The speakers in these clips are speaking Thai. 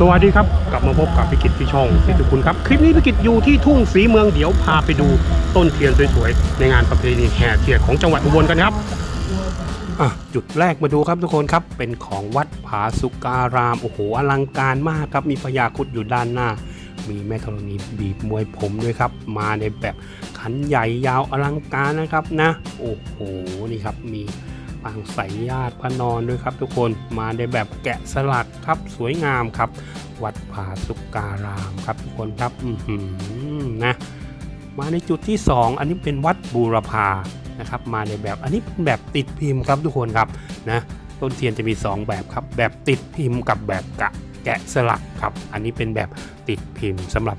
สวัสดีครับ กลับมาพบกับพิกิจพี่ช่องสิทุกคุณครับ คลิปนี้พิกิจอยู่ที่ทุ่งสีเมืองเดี๋ยวพาไปดูต้นเทียนสวยๆ ในงานประเพณีแห่เทียนของจังหวัดอุบลกันครับอะจุดแรกมาดูครับทุกคนครับ เป็นของวัดผาสุการาม โอ้โหอลังการมากครับ มีพญาครุดอยู่ด้านหน้า มีแม่ธรณีบีบมวยผมด้วยครับ มาในแบบขันใหญ่ยาวอลังการนะครับนะ โอ้โหนี่ครับมี ปางสายญาติพระนอนด้วยครับทุกคนมาในแบบแกะสลักครับสวยงามครับ วัดผาสุการามครับทุกคนครับอืนะมาในจุดที่ 2 อันนี้เป็นวัดบูรพานะครับมาในแบบอันนี้เป็นแบบติดพิมพ์ครับทุกคนครับนะต้นเทียนจะมี 2 แบบครับ แบบติดพิมพ์กับแบบกะแกะสลักครับ อันนี้เป็นแบบติดพิมพ์สำหรับ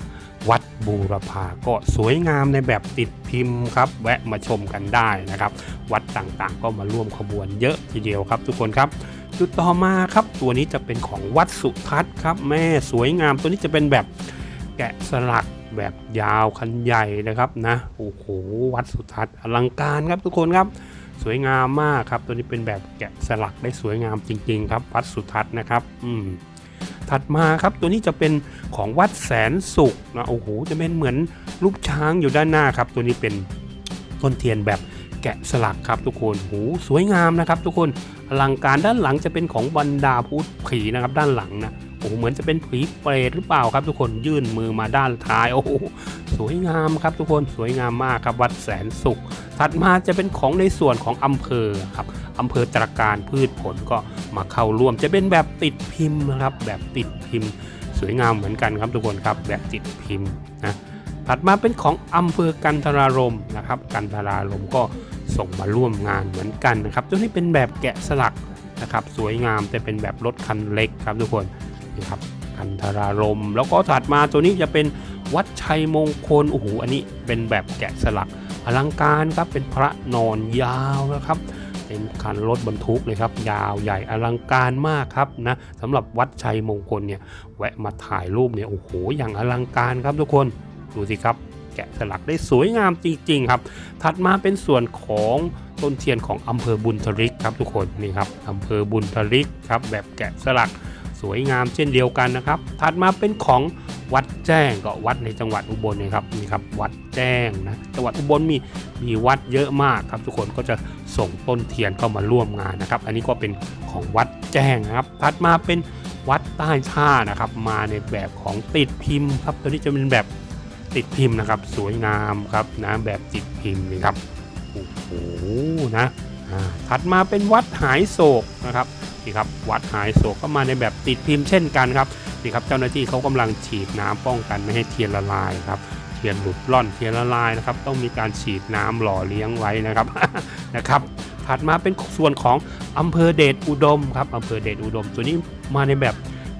วัดบูรพาก็สวยงามในแบบติดพิมพ์ครับ แวะมาชมกันได้นะครับ วัดต่างๆ ก็มาร่วมขบวนเยอะทีเดียวครับ ทุกคนครับ จุดต่อมาครับ ตัวนี้จะเป็นของวัดสุทัศน์ครับ แม่สวยงามตัวนี้จะเป็นแบบแกะสลักแบบยาวคันใหญ่นะครับนะโอ้โหวัดสุทัศน์อลังการครับทุกคนครับ สวยงามมากครับ ตัวนี้เป็นแบบแกะสลักได้สวยงามจริง ๆ ครับ วัดสุทัศน์นะครับ อืม ถัดมาครับ ตัวนี้จะเป็นของวัดแสนสุขนะโอ้โหจะเป็นเหมือนรูปช้างอยู่ด้านหน้าครับ ตัวนี้เป็นต้นเทียนแบบแกะสลักครับทุกคนโหสวยงามนะครับ ทุกคนอลังการด้านหลังจะเป็นของบรรดาพูดผีนะครับด้านหลังนะ โอ้เหมือนจะเป็นผีเปรตหรือเปล่าครับ ทุกคนยื่นมือมาด้านท้ายโอ้สวยงามครับ ทุกคนสวยงามมากครับวัดแสนสุขถัดมาจะเป็นของในส่วนของอำเภอครับอำเภอตรการพืชผลก็มาเข้าร่วมจะเป็นแบบติดพิมพ์นะครับ แบบติดพิมพ์ สวยงามเหมือนกันครับทุกคนครับแบบติดพิมพ์นะถัดมาเป็นของอำเภอกันทรารมนะครับ กันทรารมก็ส่งมาร่วมงานเหมือนกันนะครับตัวนี้เป็นแบบแกะสลักนะครับ สวยงามแต่เป็นแบบรถคันเล็กครับทุกคน นี่ครับกันทรารม แล้วก็ถัดมาตัวนี้จะเป็นวัดชัยมงคลโอ้โหอันนี้เป็นแบบแกะสลักอลังการครับเป็นพระนอนยาวนะครับเป็นคันรถบรรทุกเลยครับ ยาวใหญ่อลังการมากครับนะสำหรับวัดชัยมงคลเนี่ยแวะมาถ่ายรูปเนี่ยโอ้โหอย่างอลังการครับทุกคนดูสิครับ แกะสลักได้สวยงามจริง ๆ ครับ ถัดมาเป็นส่วนของต้นเทียนของอำเภอบุญทริกครับทุกคนนี่ครับอำเภอบุญทริกครับแบบแกะสลัก สวยงามเช่นเดียวกันนะครับ ถัดมาเป็นของวัดแจ้งก็วัดในจังหวัดอุบลนะครับนี่ครับวัดแจ้งนะจังหวัดอุบลมีมีวัดเยอะมากครับทุกคนก็จะส่งต้นเทียนเข้ามาร่วมงานนะครับ อันนี้ก็เป็นของวัดแจ้งนะครับ ถัดมาเป็นวัดใต้ท่านะครับ มาในแบบของติดพิมพ์ครับตัวนี้จะเป็นแบบติดพิมพ์นะครับ สวยงามครับนะแบบติดพิมพ์นี่ครับโอ้โหนะถัดมาเป็นวัดหายโศกนะครับ นี่ครับวัดหายโศกก็มาในแบบติดพิมพ์เช่นกันครับนี่ครับเจ้าหน้าที่เขากำลังฉีดน้ำป้องกันไม่ให้เทียนละลายครับเทียนหลุดร่อนเทียนละลายนะครับต้องมีการฉีดน้ำหล่อเลี้ยงไว้นะครับนะครับถัดมาเป็นส่วนของอำเภอเดชอุดมครับอำเภอเดชอุดม ตัวนี้มาในแบบ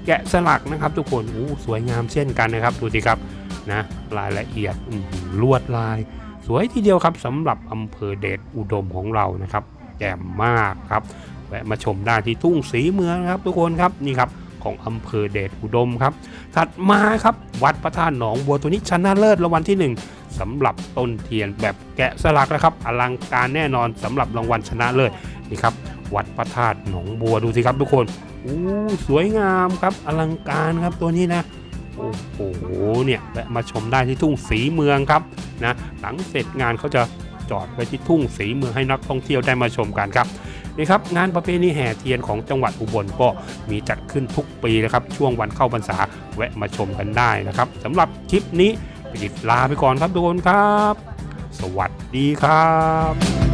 แกะสลักนะครับทุกคนอู้สวยงามเช่นกันนะครับดูสิครับนะรายละเอียดลวดลาย สวยทีเดียวครับสำหรับอำเภอเดชอุดมของเรานะครับแจ่มมากครับ แวะมาชมได้ที่ทุ่งสีเมืองครับทุกคนครับนี่ครับของอำเภอเดชอุดมครับ ถัดมาครับวัดพระธาตุหนองบัวตัวนี้ชนะเลิศรางวัลที่หนึ่งสำหรับต้นเทียนแบบแกะสลักนะครับ อลังการแน่นอนสำหรับรางวัลชนะเลิศนี่ครับ วัดพระธาตุหนองบัวดูสิครับทุกคนอู้สวยงามครับอลังการครับตัวนี้นะโอ้โหเนี่ยแวะมาชมได้ที่ทุ่งสีเมืองครับนะหลังเสร็จงานเขาจะจอดไว้ที่ทุ่งสีเมืองให้นักท่องเที่ยวได้มาชมกันครับ นี่ครับงานประเพณีแห่เทียนของจังหวัดอุบลก็มีจัดขึ้นทุกปีนะครับช่วงวันเข้าพรรษาแวะมาชมกันได้นะครับสำหรับคลิปนี้ปิดลาไปก่อนครับทุกคนครับ สวัสดีครับ